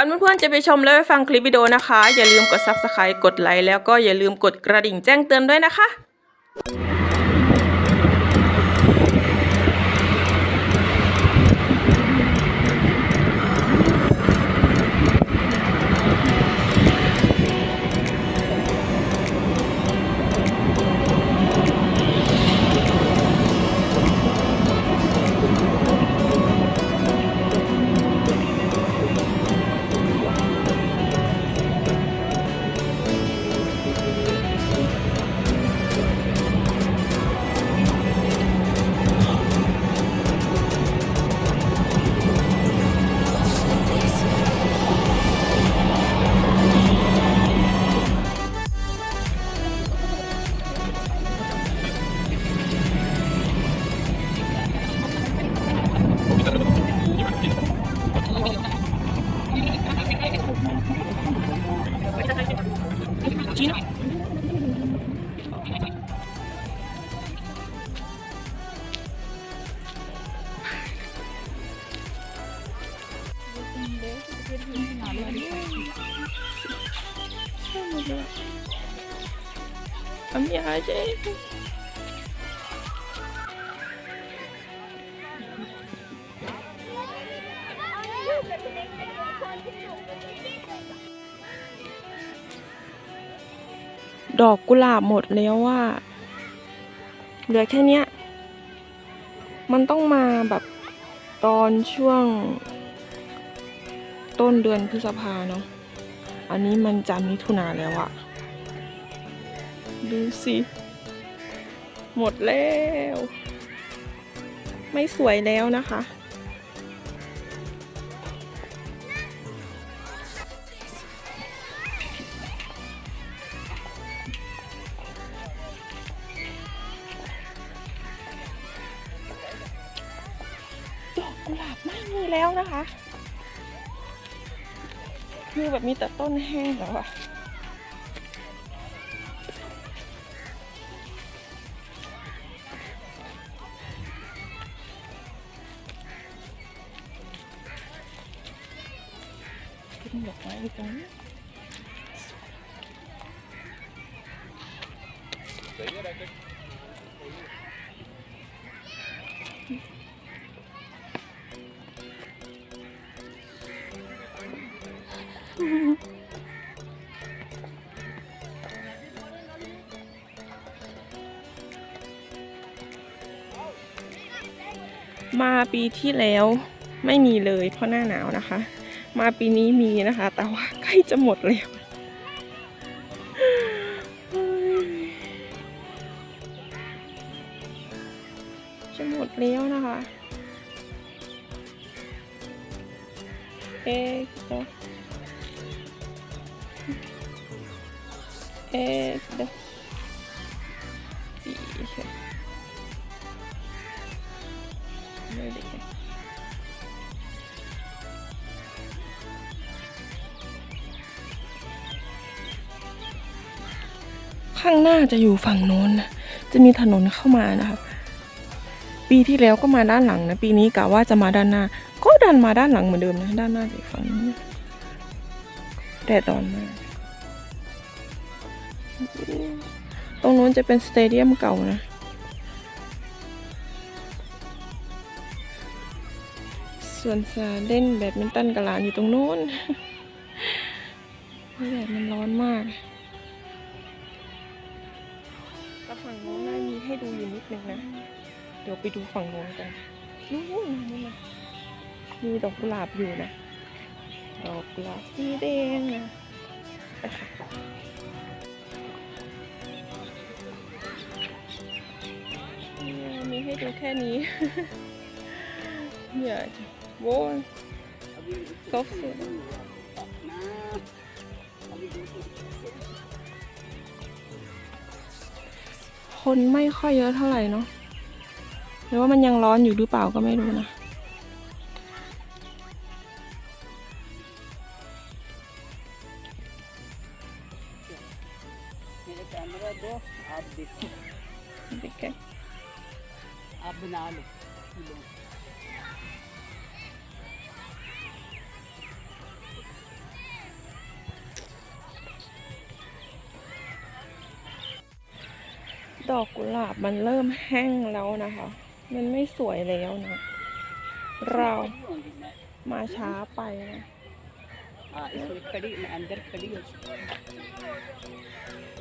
ก่อนเพื่อนๆจะไปชมและไปฟังคลิปวิดีโอนะคะ อย่าลืมกด subscribe กดไลค์แล้วก็อย่าลืมกดกระดิ่งแจ้งเตือนด้วยนะคะ ดอกกุหลาบหมดแล้วว่าเหลือแค่เนี้ย มันต้องมาแบบตอนช่วง ต้นเดือนพฤษภาเนาะ อันนี้มันจะมิถุนาแล้วอะดูสิ หมดแล้ว ไม่สวยแล้วนะคะ แบบมีแต่ต้นแห้งแล้วอะขึ้นดอกไม้ไปตรงนี้ มาปีที่แล้วไม่มีเลยเพราะหน้าหนาวนะคะ มาปีนี้มีนะคะ แต่ว่าใกล้จะหมดแล้วจะหมดแล้วนะคะเอ๊ะเดี๋ยวเอ๊ะาจะอยู่ฝั่งโน้นนะจะมีถนนเข้ามานะคะ ปีที่แล้วก็มาด้านหลังนะ ปีนี้กะว่าจะมาด้านหน้า ก็ดันมาด้านหลังเหมือนเดิมนะ ด้านหน้าจากฝั่งนี้แดดร้อนมากตรงโน้นจะเป็นสเตเดียมเก่านะ ส่วนสาเล่นแบดมินตันกับหลานอยู่ตรงโน้นแดดมันร้อนมาก ให้ดูอยู่นิดนึงนะ เดี๋ยวไปดูฝั่งโน้นกันนู่นนู่นนะมีดอกกุหลาบอยู่นะ ดอกกุหลาบสีแดงนะไปค่ะเนี่ยมีให้ดูแค่นี้อย่าจะโว้ยกอล์ฟสว คนไม่ค่อยเยอะเท่าไหร่เนาะหรือว่ามันยังร้อนอยู่หรือเปล่าก็ไม่รู้นะ मेरे कैमरा दो आप देखो เด็กแก आप बना लो लो ดอกกุหลาบมันเริ่มแห้งแล้วนะคะ มันไม่สวยแล้วนะ เรามาช้าไปนะ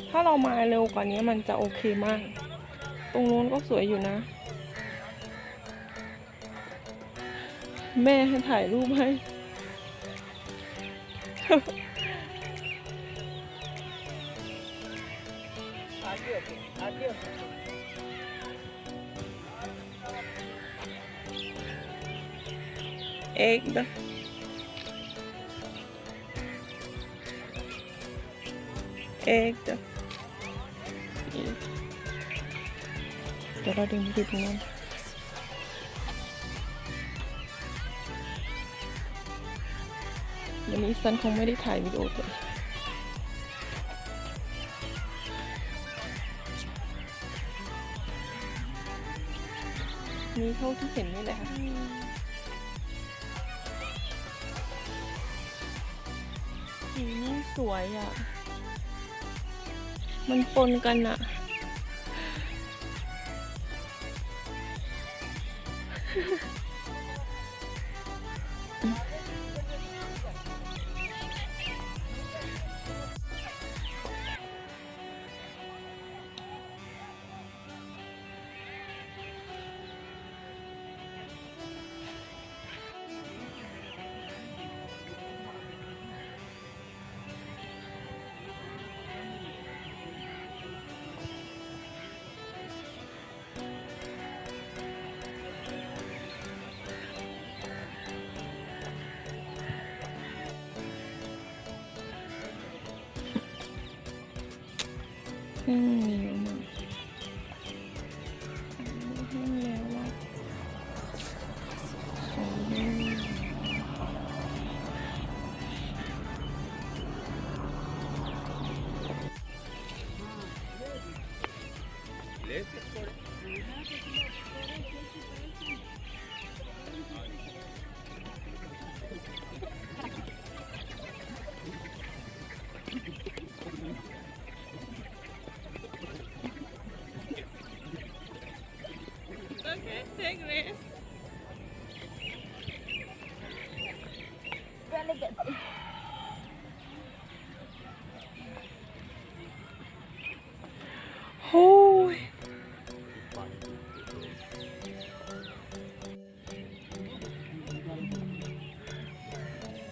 ถ้าเรามาเร็วกว่านี้มันจะโอเคมาก ตรงนู้นก็สวยอยู่นะ แม่ให้ถ่ายรูปให้ Ägd. Ägd. เดี๋ยวเราดึงไปดูตรงนั้นวันนี้ซันคงไม่ได้ถ่ายวิดีโอตัวเองมีเท่าที่เห็นนี่แหละค่ะ สีนี่สวยอะ มันปนกันอะ มเ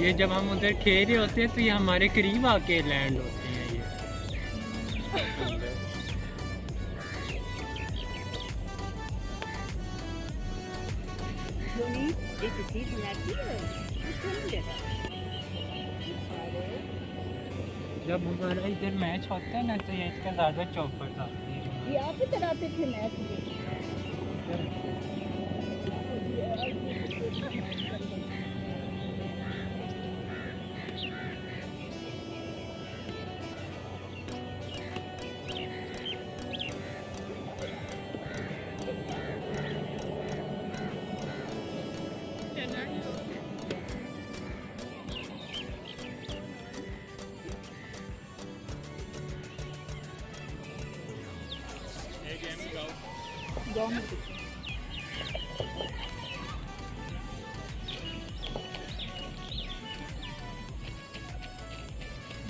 ये जब हम उधर खेल रहे होते हैं तो ये हमारे करीब आके लैंड होते हैं ये। जब हमारा इधर मैच होता है ना तो ये इसका ज़्यादा चौपर आते हैं। ये आप ही कराते थे match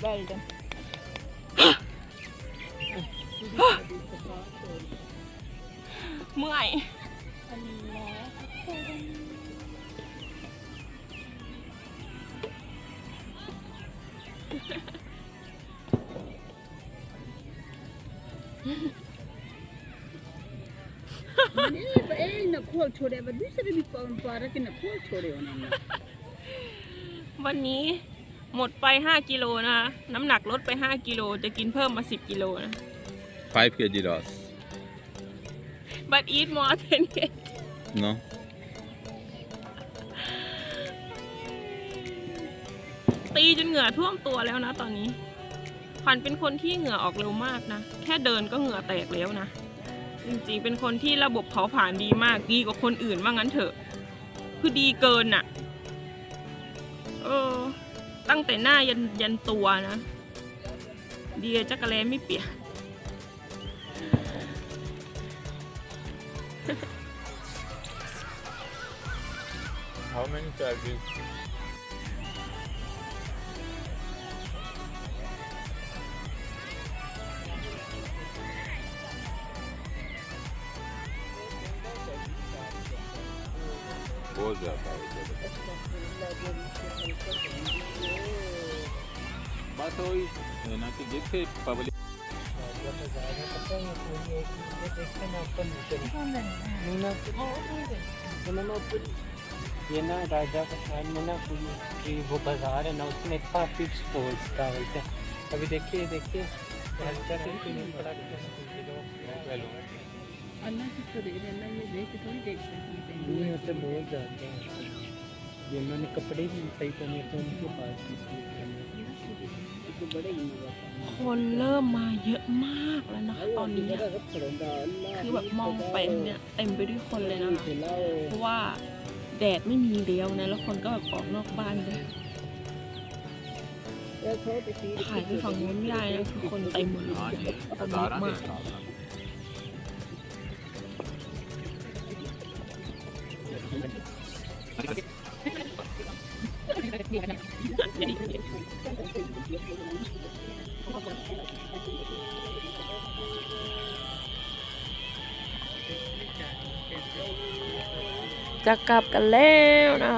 Well done. Mười. นี่ไปเองนะโคลโชเดบดูสิบิปอนปาระกินนะโคลโชเดวันวันนี้ หมดไป 5 กิโลนะคะ น้ำหนักลดไป 5 กิโล จะกินเพิ่มมา 10 กิโลนะ 5 kg loss. but eat more than it No? ตีจนเหงื่อท่วมตัวแล้วนะตอนนี้ขวัญเป็นคนที่เหงื่อออกเร็วมากนะ แค่เดินก็เหงื่อแตกแล้วนะ จริงๆ เป็นคนที่ระบบเผาผลาญดีมาก ดีกว่าคนอื่นว่างั้นเถอะ คือดีเกินน่ะ เออ ตั้งแต่หน้ายันยันตัวนะ เดียจักรแลไม่เปียก How many calories? बहुत ज़्यादा हो गया बात वही है ना कि जिससे पब्लिक ये ना राजा का में ना कोई ये वो बाज़ार है ना उसमें काफ़ी स्टोर्स का बोलते हैं अभी देखिए देखिए। हल्का से कोई नहीं पड़ा अल्लाह की छोड़े अल्लाह ये देख के थोड़ी देख सकते नहीं हैं होते बहुत ज़्यादा है जिन्होंने कपड़े भी सही पहने थे उनके पास भी सही पहने तो बड़े ही मजा คนเริ่มมาเยอะมากแล้วนะคะตอนนี้อะ คือแบบมองไปเนี่ยเต็มไปด้วยคนเลยนะคะ เพราะว่าแดดไม่มีเลี้ยวนะ แล้วคนก็แบบออกนอกบ้านเลยถ่ายไปฝั่งนู้นไม่ได้นะคือคนเต็มหมดเลยคนเยอะมาก จะกลับกันแล้วนะ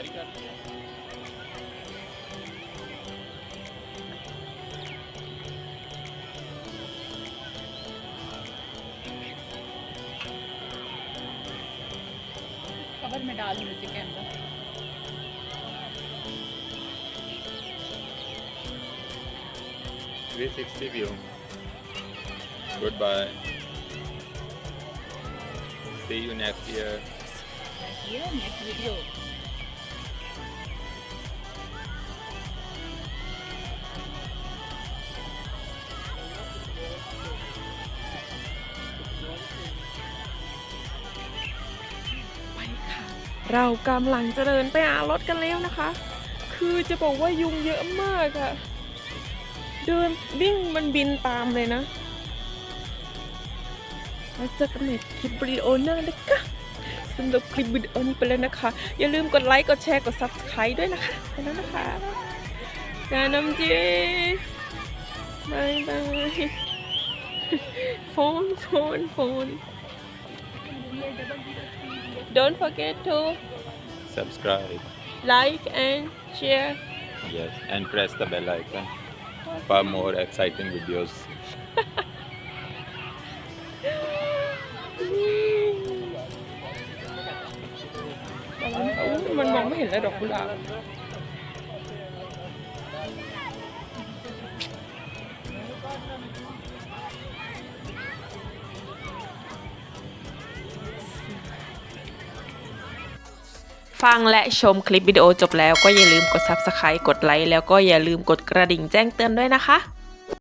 सारी कर कवर में डाल दो चिकन का three sixty view good bye C you next year ये नेक्स्ट वीडियो ไ เรากำลังจะเดินไปหารถกันแล้วนะคะ คือจะบอกว่ายุงเยอะมากอะเดินวิ่งมันบินตามเลยนะเราเจอกันในคลิปวิดีโอหน้านะคะสำหรับคลิปวิดีโอนี้ไปแล้วนะคะ อย่าลืมกดไลค์ กดแชร์ กด subscribe ด้วยนะคะไปแล้วนะคะกาน้ำจีบายบายโฟนโฟนโฟน Don't forget to subscribe, like, and share. Yes, and press the bell icon for more exciting videos. mình ฟังและชมคลิปวิดีโอจบแล้วก็อย่าลืมกด Subscribe กดไลค์แล้วก็อย่าลืมกดกระดิ่งแจ้งเตือนด้วยนะคะ